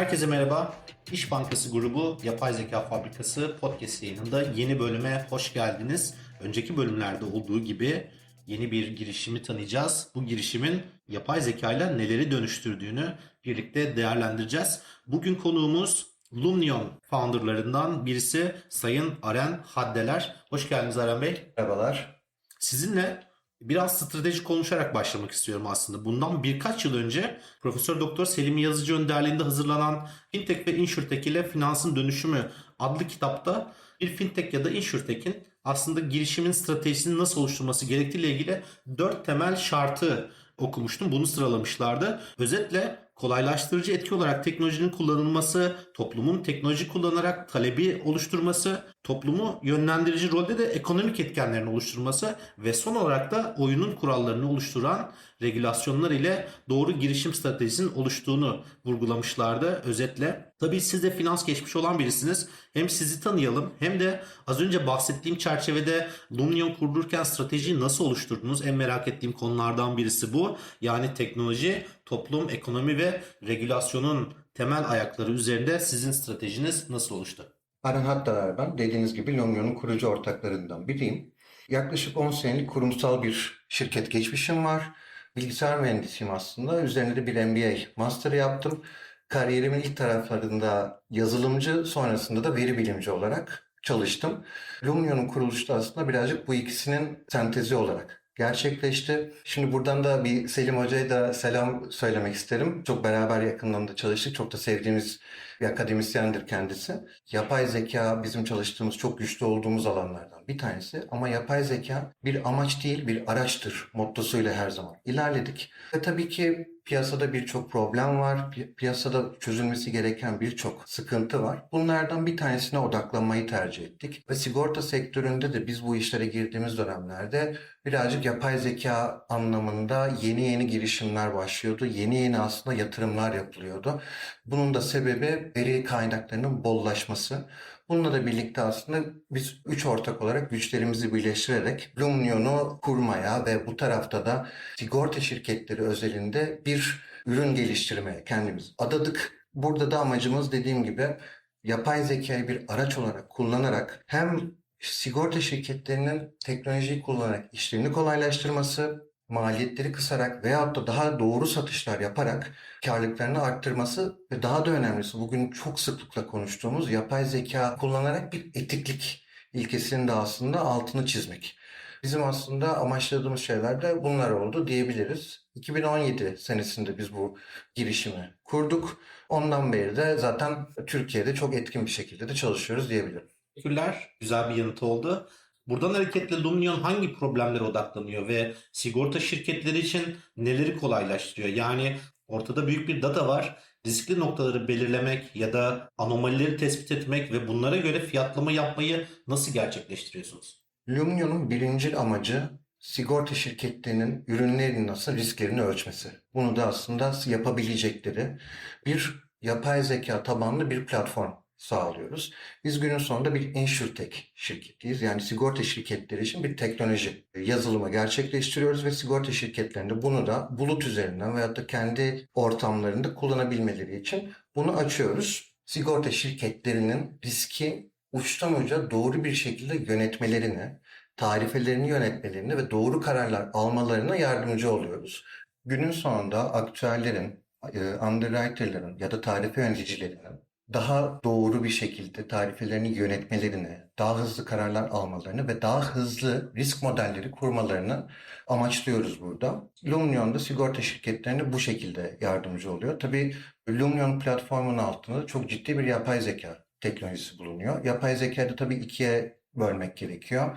Herkese merhaba. İş Bankası grubu Yapay Zeka Fabrikası podcast yayınında yeni bölüme hoş geldiniz. Önceki bölümlerde olduğu gibi yeni bir girişimi tanıyacağız. Bu girişimin yapay zeka ile neleri dönüştürdüğünü birlikte değerlendireceğiz. Bugün konuğumuz Lumnion founderlarından birisi Sayın Aren Haddeler. Hoş geldiniz Aren Bey. Merhabalar. Sizinle biraz stratejik konuşarak başlamak istiyorum aslında. Bundan birkaç yıl önce Profesör Doktor Selim Yazıcı önderliğinde hazırlanan Fintech ve Insurtech ile Finansın Dönüşümü adlı kitapta bir fintech ya da insurtech'in aslında girişimin stratejisini nasıl oluşturması gerektiğiyle ilgili dört temel şartı okumuştum. Bunu sıralamışlardı. Özetle kolaylaştırıcı etki olarak teknolojinin kullanılması, toplumun teknoloji kullanarak talebi oluşturması, toplumu yönlendirici rolde de ekonomik etkenlerin oluşturması ve son olarak da oyunun kurallarını oluşturan regülasyonlar ile doğru girişim stratejisinin oluştuğunu vurgulamışlardı özetle. Tabii siz de finans geçmiş olan birisiniz. Hem sizi tanıyalım hem de az önce bahsettiğim çerçevede Lumnion kurulurken stratejiyi nasıl oluşturdunuz? En merak ettiğim konulardan birisi bu. Yani teknoloji, toplum, ekonomi ve regülasyonun temel ayakları üzerinde sizin stratejiniz nasıl oluştu? Hattalar ben. Dediğiniz gibi Lumion'un kurucu ortaklarından biriyim. Yaklaşık 10 senelik kurumsal bir şirket geçmişim var. Bilgisayar mühendisiyim aslında. Üzerinde de bir MBA master yaptım. Kariyerimin ilk taraflarında yazılımcı, sonrasında da veri bilimci olarak çalıştım. Lumion'un kuruluşu da aslında birazcık bu ikisinin sentezi olarak gerçekleşti. Şimdi buradan da bir Selim Hoca'ya da selam söylemek isterim. Çok beraber yakından da çalıştık. Çok da sevdiğimiz bir akademisyendir kendisi. Yapay zeka bizim çalıştığımız çok güçlü olduğumuz alanlardan bir tanesi. Ama yapay zeka bir amaç değil bir araçtır mottosuyla her zaman ilerledik. Ve tabii ki piyasada birçok problem var. Pi- Piyasada çözülmesi gereken birçok sıkıntı var. Bunlardan bir tanesine odaklanmayı tercih ettik. Ve sigorta sektöründe de biz bu işlere girdiğimiz dönemlerde birazcık yapay zeka anlamında yeni yeni girişimler başlıyordu. Yeni yeni aslında yatırımlar yapılıyordu. Bunun da sebebi veri kaynaklarının bollaşması. Bununla da birlikte aslında biz üç ortak olarak güçlerimizi birleştirerek Lumnion'u kurmaya ve bu tarafta da sigorta şirketleri özelinde bir ürün geliştirmeye kendimiz adadık. Burada da amacımız dediğim gibi yapay zekayı bir araç olarak kullanarak hem sigorta şirketlerinin teknolojiyi kullanarak işlerini kolaylaştırması, maliyetleri kısarak veyahut da daha doğru satışlar yaparak karlılıklarını arttırması ve daha da önemlisi bugün çok sıklıkla konuştuğumuz yapay zeka kullanarak bir etiklik ilkesinin de aslında altını çizmek. Bizim aslında amaçladığımız şeyler de bunlar oldu diyebiliriz. 2017 senesinde biz bu girişimi kurduk. Ondan beri de zaten Türkiye'de çok etkin bir şekilde de çalışıyoruz diyebilirim. Teşekkürler. Güzel bir yanıt oldu. Buradan hareketle Lumnion hangi problemlere odaklanıyor ve sigorta şirketleri için neleri kolaylaştırıyor? Yani ortada büyük bir data var. Riskli noktaları belirlemek ya da anomalileri tespit etmek ve bunlara göre fiyatlama yapmayı nasıl gerçekleştiriyorsunuz? Lumnion'un birincil amacı sigorta şirketlerinin ürünlerinin nasıl risklerini ölçmesi. Bunu da aslında yapabilecekleri bir yapay zeka tabanlı bir platform sağlıyoruz. Biz günün sonunda bir insurtech şirketiyiz. Yani sigorta şirketleri için bir teknoloji yazılımı gerçekleştiriyoruz ve sigorta şirketlerinde bunu da bulut üzerinden veyahut da kendi ortamlarında kullanabilmeleri için bunu açıyoruz. Sigorta şirketlerinin riski uçtan uca doğru bir şekilde yönetmelerini, tarifelerini yönetmelerini ve doğru kararlar almalarına yardımcı oluyoruz. Günün sonunda aktüellerin, e, underwriterların ya da tarife yöneticilerinin daha doğru bir şekilde tarifelerini yönetmelerini, daha hızlı kararlar almalarını ve daha hızlı risk modelleri kurmalarını amaçlıyoruz burada. Lumnion da sigorta şirketlerine bu şekilde yardımcı oluyor. Tabii Lumnion platformunun altında çok ciddi bir yapay zeka teknolojisi bulunuyor. Yapay zekayı da tabii ikiye bölmek gerekiyor.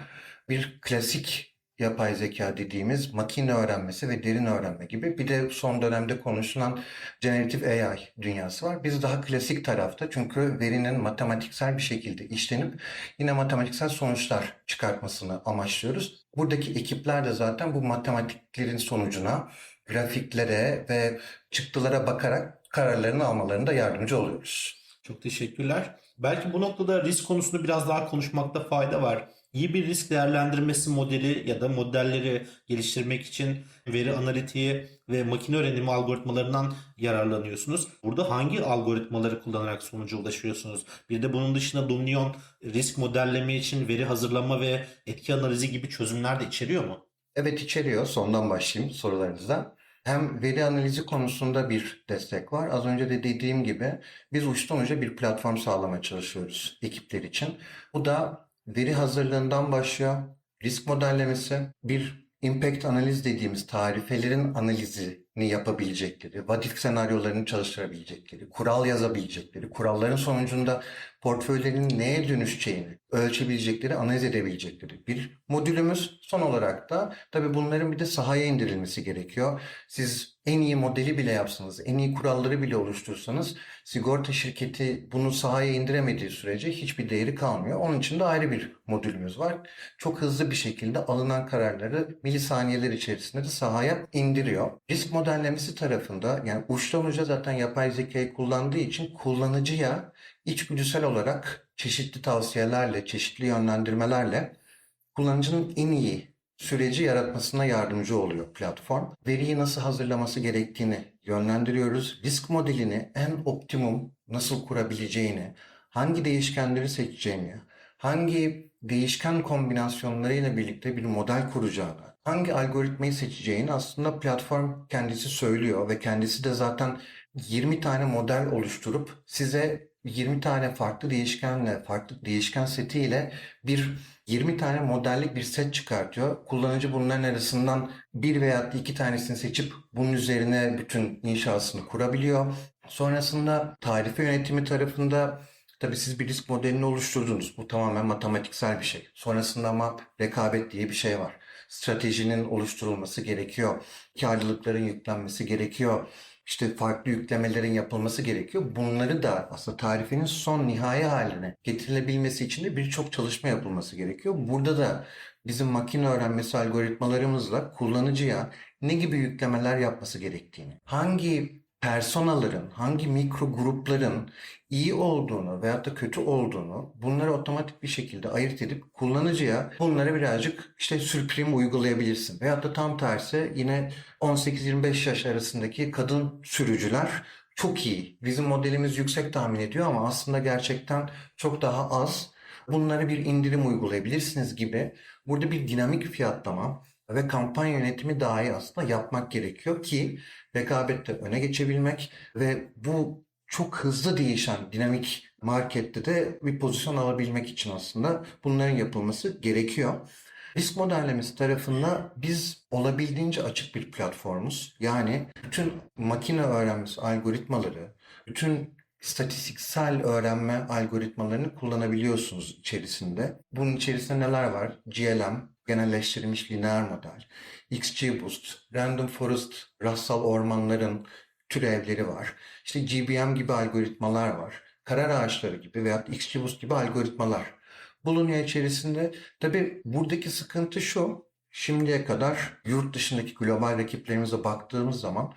Bir klasik yapay zeka dediğimiz makine öğrenmesi ve derin öğrenme gibi bir de son dönemde konuşulan generative AI dünyası var. Biz daha klasik tarafta çünkü verinin matematiksel bir şekilde işlenip yine matematiksel sonuçlar çıkartmasını amaçlıyoruz. Buradaki ekipler de zaten bu matematiklerin sonucuna grafiklere ve çıktılara bakarak kararlarını almalarında yardımcı oluyoruz. Çok teşekkürler. Belki bu noktada risk konusunu biraz daha konuşmakta fayda var. İyi bir risk değerlendirmesi modeli ya da modelleri geliştirmek için veri analitiği ve makine öğrenimi algoritmalarından yararlanıyorsunuz. Burada hangi algoritmaları kullanarak sonuca ulaşıyorsunuz? Bir de bunun dışında Lumnion risk modelleme için veri hazırlama ve etki analizi gibi çözümler de içeriyor mu? Evet içeriyor. Sondan başlayayım sorularınıza. Hem veri analizi konusunda bir destek var. Az önce de dediğim gibi biz uçtan uca bir platform sağlamaya çalışıyoruz ekipler için. Bu da veri hazırlığından başlıyor. Risk modellemesi, bir impact analiz dediğimiz tarifelerin analizini yapabilecekleri, what if senaryolarını çalıştırabilecekleri, kural yazabilecekleri, kuralların sonucunda portföylerin neye dönüşeceğini ölçebilecekleri, analiz edebilecekleri bir modülümüz. Son olarak da tabii bunların bir de sahaya indirilmesi gerekiyor. Siz en iyi modeli bile yapsanız, en iyi kuralları bile oluştursanız sigorta şirketi bunu sahaya indiremediği sürece hiçbir değeri kalmıyor. Onun için de ayrı bir modülümüz var. Çok hızlı bir şekilde alınan kararları milisaniyeler içerisinde de sahaya indiriyor. Risk modellemesi tarafında yani uçtan uca zaten yapay zekayı kullandığı için kullanıcıya içgüdüsel olarak çeşitli tavsiyelerle, çeşitli yönlendirmelerle kullanıcının en iyi süreci yaratmasına yardımcı oluyor platform. Veriyi nasıl hazırlaması gerektiğini yönlendiriyoruz. Risk modelini en optimum nasıl kurabileceğini, hangi değişkenleri seçeceğini, hangi değişken kombinasyonlarıyla birlikte bir model kuracağını, hangi algoritmayı seçeceğini aslında platform kendisi söylüyor ve kendisi de zaten 20 tane model oluşturup size 20 tane farklı değişkenle, farklı değişken setiyle bir 20 tane modellik bir set çıkartıyor. Kullanıcı bunların arasından bir veya iki tanesini seçip bunun üzerine bütün inşasını kurabiliyor. Sonrasında tarife yönetimi tarafında tabii siz bir risk modelini oluşturdunuz. Bu tamamen matematiksel bir şey. Sonrasında ama rekabet diye bir şey var. Stratejinin oluşturulması gerekiyor. Karlılıkların yüklenmesi gerekiyor. İşte farklı yüklemelerin yapılması gerekiyor. Bunları da aslında tarifenin son nihai haline getirilebilmesi için de birçok çalışma yapılması gerekiyor. Burada da bizim makine öğrenmesi algoritmalarımızla kullanıcıya ne gibi yüklemeler yapması gerektiğini, hangi personaların, hangi mikro grupların iyi olduğunu veyahut da kötü olduğunu bunları otomatik bir şekilde ayırt edip kullanıcıya bunları birazcık işte sürprim uygulayabilirsin. Veyahut da tam tersi yine 18-25 yaş arasındaki kadın sürücüler çok iyi. Bizim modelimiz yüksek tahmin ediyor ama aslında gerçekten çok daha az. Bunlara bir indirim uygulayabilirsiniz gibi. Burada bir dinamik fiyatlama ve kampanya yönetimi dahi aslında yapmak gerekiyor ki rekabette öne geçebilmek ve bu çok hızlı değişen dinamik markette de bir pozisyon alabilmek için aslında bunların yapılması gerekiyor. Risk modellemesi tarafında biz olabildiğince açık bir platformuz. Yani bütün makine öğrenmesi algoritmaları, bütün istatistiksel öğrenme algoritmalarını kullanabiliyorsunuz içerisinde. Bunun içerisinde neler var? GLM, genelleştirilmiş lineer model, XGBoost, Random Forest, rastsal ormanların türevleri var. İşte GBM gibi algoritmalar var. Karar ağaçları gibi veya XGBoost gibi algoritmalar bulunuyor içerisinde. Tabii buradaki sıkıntı şu. Şimdiye kadar yurt dışındaki global rakiplerimize baktığımız zaman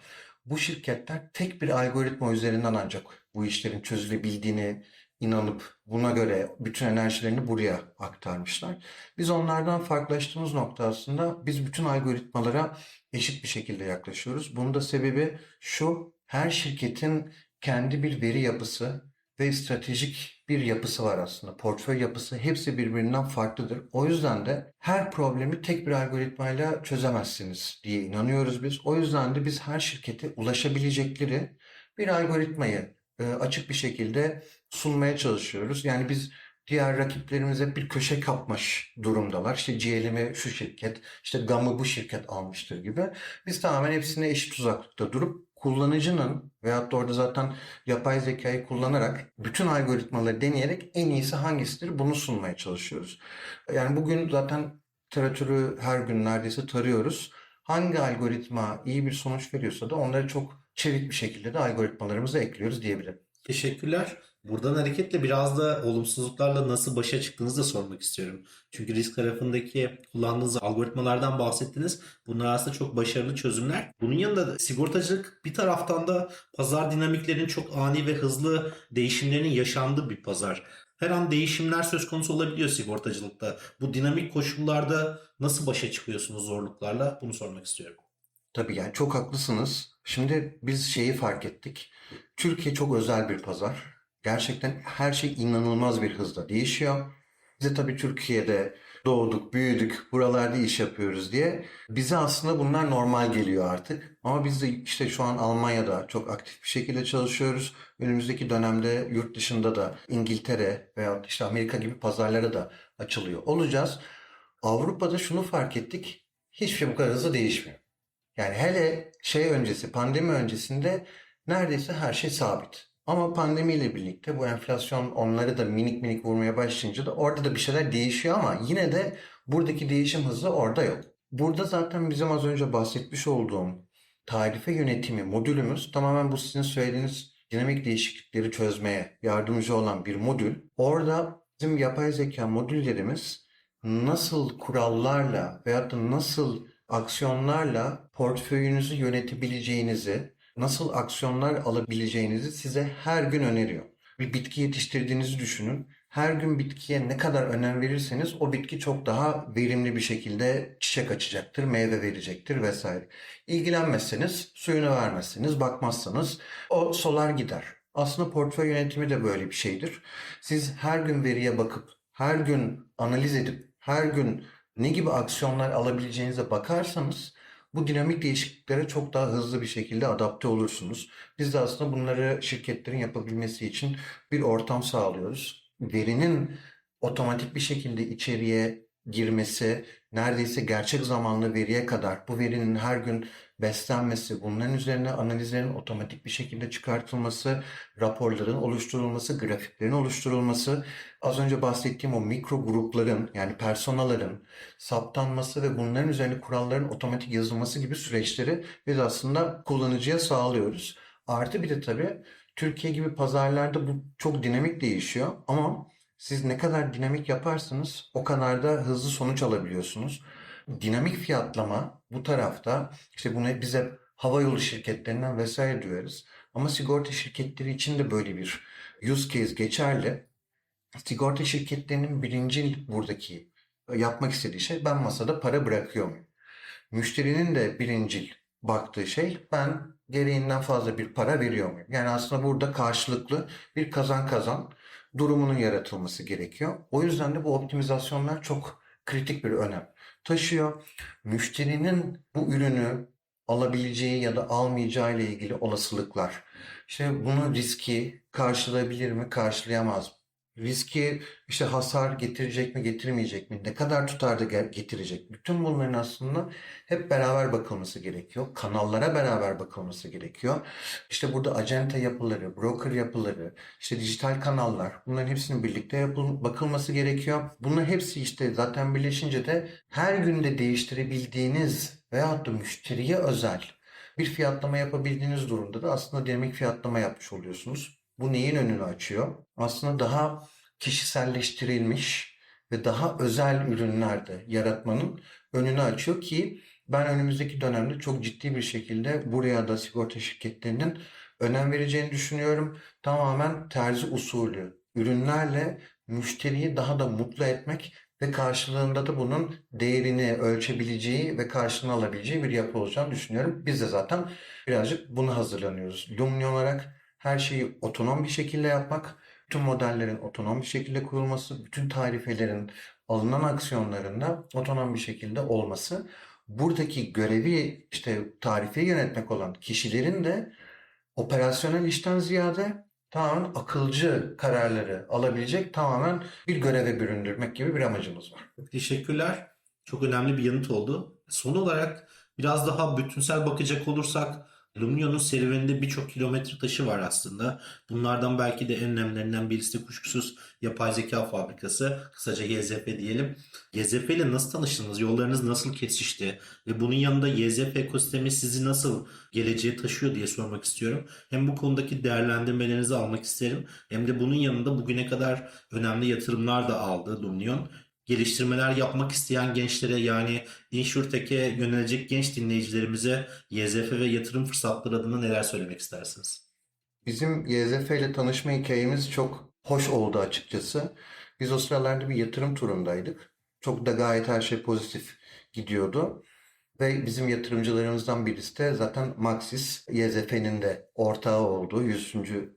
bu şirketler tek bir algoritma üzerinden ancak bu işlerin çözülebildiğini inanıp buna göre bütün enerjilerini buraya aktarmışlar. Biz onlardan farklılaştığımız nokta aslında biz bütün algoritmalara eşit bir şekilde yaklaşıyoruz. Bunun da sebebi şu, her şirketin kendi bir veri yapısı ve stratejik bir yapısı var aslında. Portföy yapısı hepsi birbirinden farklıdır. O yüzden de her problemi tek bir algoritmayla çözemezsiniz diye inanıyoruz biz. O yüzden de biz her şirkete ulaşabilecekleri bir algoritmayı açık bir şekilde sunmaya çalışıyoruz. Yani biz diğer rakiplerimiz hep bir köşe kapmış durumdalar. İşte GLM'i şu şirket, işte GAM'ı bu şirket almıştır gibi. Biz tamamen hepsine eşit uzaklıkta durup kullanıcının veyahut da orada zaten yapay zekayı kullanarak bütün algoritmaları deneyerek en iyisi hangisidir bunu sunmaya çalışıyoruz. Yani bugün zaten literatürü her gün neredeyse tarıyoruz. Hangi algoritma iyi bir sonuç veriyorsa da onları çok çevik bir şekilde de algoritmalarımıza ekliyoruz diyebilirim. Teşekkürler. Buradan hareketle biraz da olumsuzluklarla nasıl başa çıktığınızı da sormak istiyorum. Çünkü risk tarafındaki kullandığınız algoritmalardan bahsettiniz. Bunlar aslında çok başarılı çözümler. Bunun yanında da sigortacılık bir taraftan da pazar dinamiklerinin çok ani ve hızlı değişimlerinin yaşandığı bir pazar. Her an değişimler söz konusu olabiliyor sigortacılıkta. Bu dinamik koşullarda nasıl başa çıkıyorsunuz zorluklarla? Bunu sormak istiyorum. Tabii yani çok haklısınız. Şimdi biz şeyi fark ettik. Türkiye çok özel bir pazar. Gerçekten her şey inanılmaz bir hızla değişiyor. Bize tabii Türkiye'de doğduk, büyüdük, buralarda iş yapıyoruz diye bize aslında bunlar normal geliyor artık. Ama biz de işte şu an Almanya'da çok aktif bir şekilde çalışıyoruz. Önümüzdeki dönemde yurt dışında da İngiltere veya işte Amerika gibi pazarlara da açılıyor olacağız. Avrupa'da şunu fark ettik. Hiçbir şey bu kadar hızlı değişmiyor. Yani hele şey öncesi, pandemi öncesinde neredeyse her şey sabit. Ama pandemiyle birlikte bu enflasyon onları da minik minik vurmaya başlayınca da orada da bir şeyler değişiyor ama yine de buradaki değişim hızı orada yok. Burada zaten bizim az önce bahsetmiş olduğum tarife yönetimi modülümüz tamamen bu sizin söylediğiniz dinamik değişiklikleri çözmeye yardımcı olan bir modül. Orada bizim yapay zeka modüllerimiz nasıl kurallarla veyahut da nasıl aksiyonlarla portföyünüzü yönetebileceğinizi, nasıl aksiyonlar alabileceğinizi size her gün öneriyor. Bir bitki yetiştirdiğinizi düşünün. Her gün bitkiye ne kadar önem verirseniz o bitki çok daha verimli bir şekilde çiçek açacaktır, meyve verecektir vesaire. İlgilenmezseniz, suyunu vermezseniz, bakmazsanız o solar gider. Aslında portföy yönetimi de böyle bir şeydir. Siz her gün veriye bakıp, her gün analiz edip, her gün ne gibi aksiyonlar alabileceğinize bakarsanız bu dinamik değişikliklere çok daha hızlı bir şekilde adapte olursunuz. Biz de aslında bunları şirketlerin yapabilmesi için bir ortam sağlıyoruz. Verinin otomatik bir şekilde içeriye girmesi, neredeyse gerçek zamanlı veriye kadar bu verinin her gün beslenmesi, bunların üzerine analizlerin otomatik bir şekilde çıkartılması, raporların oluşturulması, grafiklerin oluşturulması, az önce bahsettiğim o mikro grupların yani personaların saptanması ve bunların üzerine kuralların otomatik yazılması gibi süreçleri biz aslında kullanıcıya sağlıyoruz. Artı bir de tabii Türkiye gibi pazarlarda bu çok dinamik değişiyor ama siz ne kadar dinamik yaparsanız o kadar da hızlı sonuç alabiliyorsunuz. Dinamik fiyatlama bu tarafta işte bunu biz hep havayolu şirketlerinden vesaire duyarız. Ama sigorta şirketleri için de böyle bir use case geçerli. Sigorta şirketlerinin birinci buradaki yapmak istediği şey ben masada para bırakıyor muyum? Müşterinin de birincil baktığı şey ben gereğinden fazla bir para veriyor muyum? Yani aslında burada karşılıklı bir kazan kazan durumunun yaratılması gerekiyor. O yüzden de bu optimizasyonlar çok kritik bir önem taşıyor. Müşterinin bu ürünü alabileceği ya da almayacağı ile ilgili olasılıklar. İşte bunu riski karşılayabilir mi, karşılayamaz mı? Riski işte hasar getirecek mi, getirmeyecek mi? Ne kadar tutarda getirecek? Bütün bunların aslında hep beraber bakılması gerekiyor. Kanallara beraber bakılması gerekiyor. İşte burada acente yapıları, broker yapıları, işte dijital kanallar bunların hepsinin birlikte yapıl- bakılması gerekiyor. Bunların hepsi işte zaten birleşince de her günde değiştirebildiğiniz veyahut da müşteriye özel bir fiyatlama yapabildiğiniz durumda da aslında dinamik fiyatlama yapmış oluyorsunuz. Bu neyin önünü açıyor? Aslında daha kişiselleştirilmiş ve daha özel ürünlerde yaratmanın önünü açıyor ki ben önümüzdeki dönemde çok ciddi bir şekilde buraya da sigorta şirketlerinin önem vereceğini düşünüyorum. Tamamen terzi usulü ürünlerle müşteriyi daha da mutlu etmek ve karşılığında da bunun değerini ölçebileceği ve karşılığını alabileceği bir yapı olacağını düşünüyorum. Biz de zaten birazcık buna hazırlanıyoruz. Lumni olarak her şeyi otonom bir şekilde yapmak, bütün modellerin otonom bir şekilde kurulması, bütün tarifelerin alınan aksiyonlarında otonom bir şekilde olması. Buradaki görevi işte tarifeyi yönetmek olan kişilerin de operasyonel işten ziyade tamamen akılcı kararları alabilecek tamamen bir göreve büründürmek gibi bir amacımız var. Teşekkürler. Çok önemli bir yanıt oldu. Son olarak biraz daha bütünsel bakacak olursak Lumnion'un serüveninde birçok kilometre taşı var aslında. Bunlardan belki de en önemlilerinden birisi de kuşkusuz yapay zeka fabrikası. Kısaca YZF diyelim. YZF ile nasıl tanıştınız? Yollarınız nasıl kesişti? Ve bunun yanında YZF ekosistemi sizi nasıl geleceğe taşıyor diye sormak istiyorum. Hem bu konudaki değerlendirmelerinizi almak isterim. Hem de bunun yanında bugüne kadar önemli yatırımlar da aldı Lumnion. Geliştirmeler yapmak isteyen gençlere yani InsurTech'e yönelecek genç dinleyicilerimize YZF ve yatırım fırsatları adına neler söylemek istersiniz? Bizim YZF ile tanışma hikayemiz çok hoş oldu açıkçası. Biz o sıralarda bir yatırım turundaydık. Çok da gayet her şey pozitif gidiyordu. Ve bizim yatırımcılarımızdan birisi de zaten Maxis, YZF'nin de ortağı olduğu 100.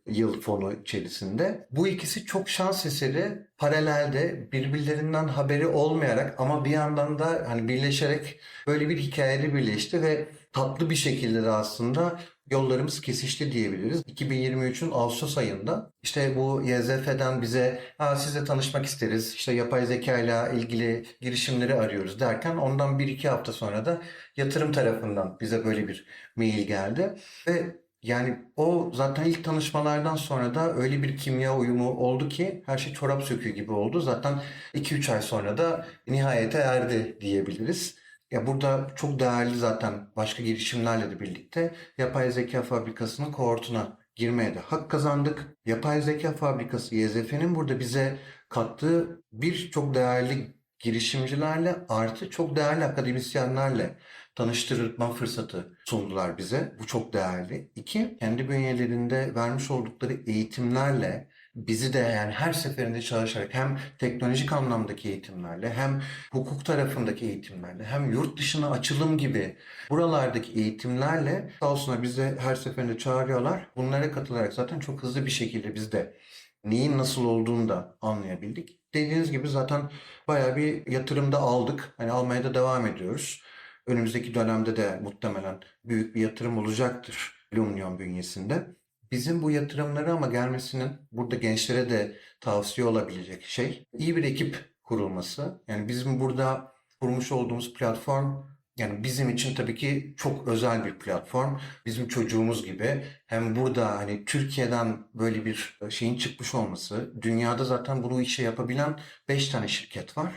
yıl fonu içerisinde. Bu ikisi çok şans eseri paralelde birbirlerinden haberi olmayarak ama bir yandan da hani birleşerek böyle bir hikayede birleşti ve tatlı bir şekilde de aslında yollarımız kesişti diyebiliriz. 2023'ün Ağustos ayında işte bu YZF'den bize ha, sizle tanışmak isteriz, işte yapay zeka ile ilgili girişimleri arıyoruz derken ondan bir iki hafta sonra da yatırım tarafından bize böyle bir mail geldi ve yani o zaten ilk tanışmalardan sonra da öyle bir kimya uyumu oldu ki her şey çorap söküğü gibi oldu. Zaten 2-3 ay sonra da nihayete erdi diyebiliriz. Ya burada çok değerli zaten başka girişimlerle de birlikte yapay zeka fabrikasının kohortuna girmeye de hak kazandık. Yapay zeka fabrikası YZF'nin burada bize kattığı bir çok değerli girişimcilerle artı çok değerli akademisyenlerle tanıştırma fırsatı sundular bize. Bu çok değerli. İki, kendi bünyelerinde vermiş oldukları eğitimlerle bizi de yani her seferinde çalışarak hem teknolojik anlamdaki eğitimlerle hem hukuk tarafındaki eğitimlerle hem yurt dışına açılım gibi buralardaki eğitimlerle sağ olsunlar bizi her seferinde çağırıyorlar. Bunlara katılarak zaten çok hızlı bir şekilde biz de neyin nasıl olduğunu da anlayabildik. Dediğiniz gibi zaten bayağı bir yatırım da aldık. Hani almaya da devam ediyoruz. Önümüzdeki dönemde de muhtemelen büyük bir yatırım olacaktır Lumnion bünyesinde. Bizim bu yatırımları ama gelmesinin burada gençlere de tavsiye olabilecek şey iyi bir ekip kurulması. Yani bizim burada kurmuş olduğumuz platform yani bizim için tabii ki çok özel bir platform. Bizim çocuğumuz gibi hem burada hani Türkiye'den böyle bir şeyin çıkmış olması, dünyada zaten bunu işe yapabilen 5 tane şirket var.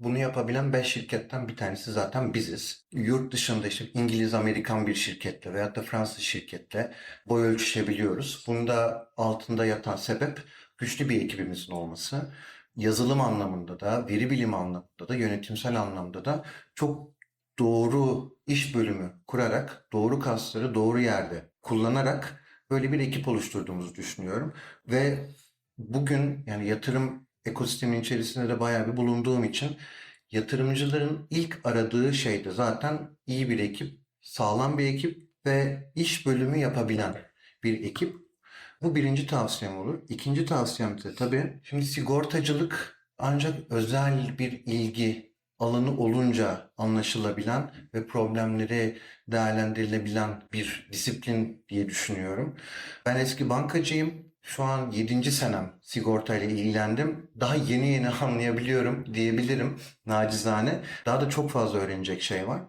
Bunu yapabilen 5 şirketten bir tanesi zaten biziz. Yurt dışında işte İngiliz, Amerikan bir şirketle veyahut da Fransız şirketle boy ölçüşebiliyoruz. Bunda altında yatan sebep güçlü bir ekibimizin olması. Yazılım anlamında da, veri bilimi anlamında da, yönetimsel anlamda da çok doğru iş bölümü kurarak, doğru kasları doğru yerde kullanarak böyle bir ekip oluşturduğumuzu düşünüyorum. Ve bugün yani yatırım ekosistemin içerisinde de bayağı bir bulunduğum için yatırımcıların ilk aradığı şey de zaten iyi bir ekip, sağlam bir ekip ve iş bölümü yapabilen bir ekip. Bu birinci tavsiyem olur. İkinci tavsiyem de tabii şimdi sigortacılık ancak özel bir ilgi alanı olunca anlaşılabilen ve problemleri değerlendirilebilen bir disiplin diye düşünüyorum. Ben eski bankacıyım. Şu an 7. senem sigorta ile ilgilendim. Daha yeni yeni anlayabiliyorum diyebilirim nacizane. Daha da çok fazla öğrenecek şey var.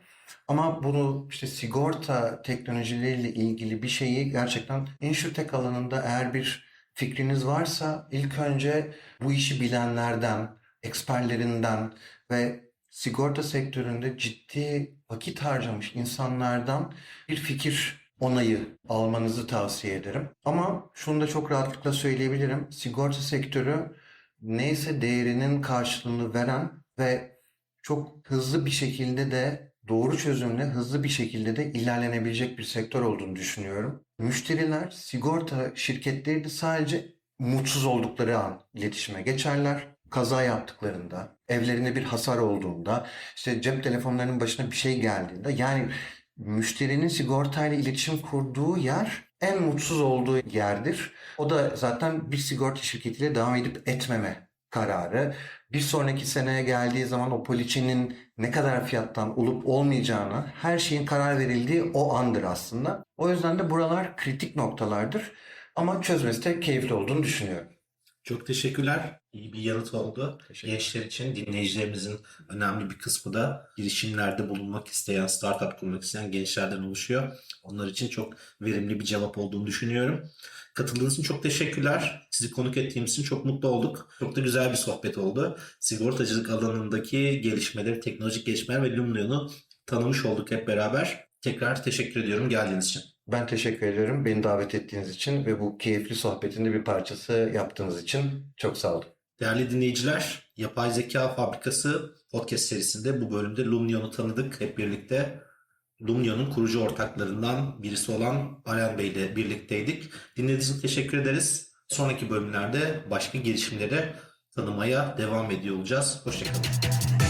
Ama bunu işte sigorta teknolojileriyle ilgili bir şeyi gerçekten insurtech alanında eğer bir fikriniz varsa ilk önce bu işi bilenlerden, eksperlerinden ve sigorta sektöründe ciddi vakit harcamış insanlardan bir fikir onayı almanızı tavsiye ederim. Ama şunu da çok rahatlıkla söyleyebilirim. Sigorta sektörü neyse değerinin karşılığını veren ve çok hızlı bir şekilde de doğru çözümle hızlı bir şekilde de ilerlenebilecek bir sektör olduğunu düşünüyorum. Müşteriler sigorta şirketleri de sadece mutsuz oldukları an iletişime geçerler. Kaza yaptıklarında, evlerinde bir hasar olduğunda, işte cep telefonlarının başına bir şey geldiğinde yani müşterinin sigortayla iletişim kurduğu yer en mutsuz olduğu yerdir. O da zaten bir sigorta şirketiyle devam edip etmeme kararı. Bir sonraki seneye geldiği zaman o poliçenin ne kadar fiyattan olup olmayacağını her şeyin karar verildiği o andır aslında. O yüzden de buralar kritik noktalardır. Ama çözmesi de keyifli olduğunu düşünüyorum. Çok teşekkürler. İyi bir yanıt oldu. Gençler için dinleyicilerimizin önemli bir kısmı da girişimlerde bulunmak isteyen, startup kurmak isteyen gençlerden oluşuyor. Onlar için çok verimli bir cevap olduğunu düşünüyorum. Katıldığınız için çok teşekkürler. Sizi konuk ettiğimiz için çok mutlu olduk. Çok da güzel bir sohbet oldu. Sigortacılık alanındaki gelişmeleri, teknolojik gelişmeler ve Lumnion'u tanımış olduk hep beraber. Tekrar teşekkür ediyorum geldiğiniz için. Ben teşekkür ederim beni davet ettiğiniz için ve bu keyifli sohbetin de bir parçası yaptığınız için çok sağ olun. Değerli dinleyiciler, Yapay Zeka Fabrikası podcast serisinde bu bölümde Lumnion'u tanıdık hep birlikte. Lumnion'un kurucu ortaklarından birisi olan Alen Bey ile birlikteydik. Dinlediğiniz için teşekkür ederiz. Sonraki bölümlerde başka gelişimleri tanımaya devam ediyor olacağız. Hoşçakalın.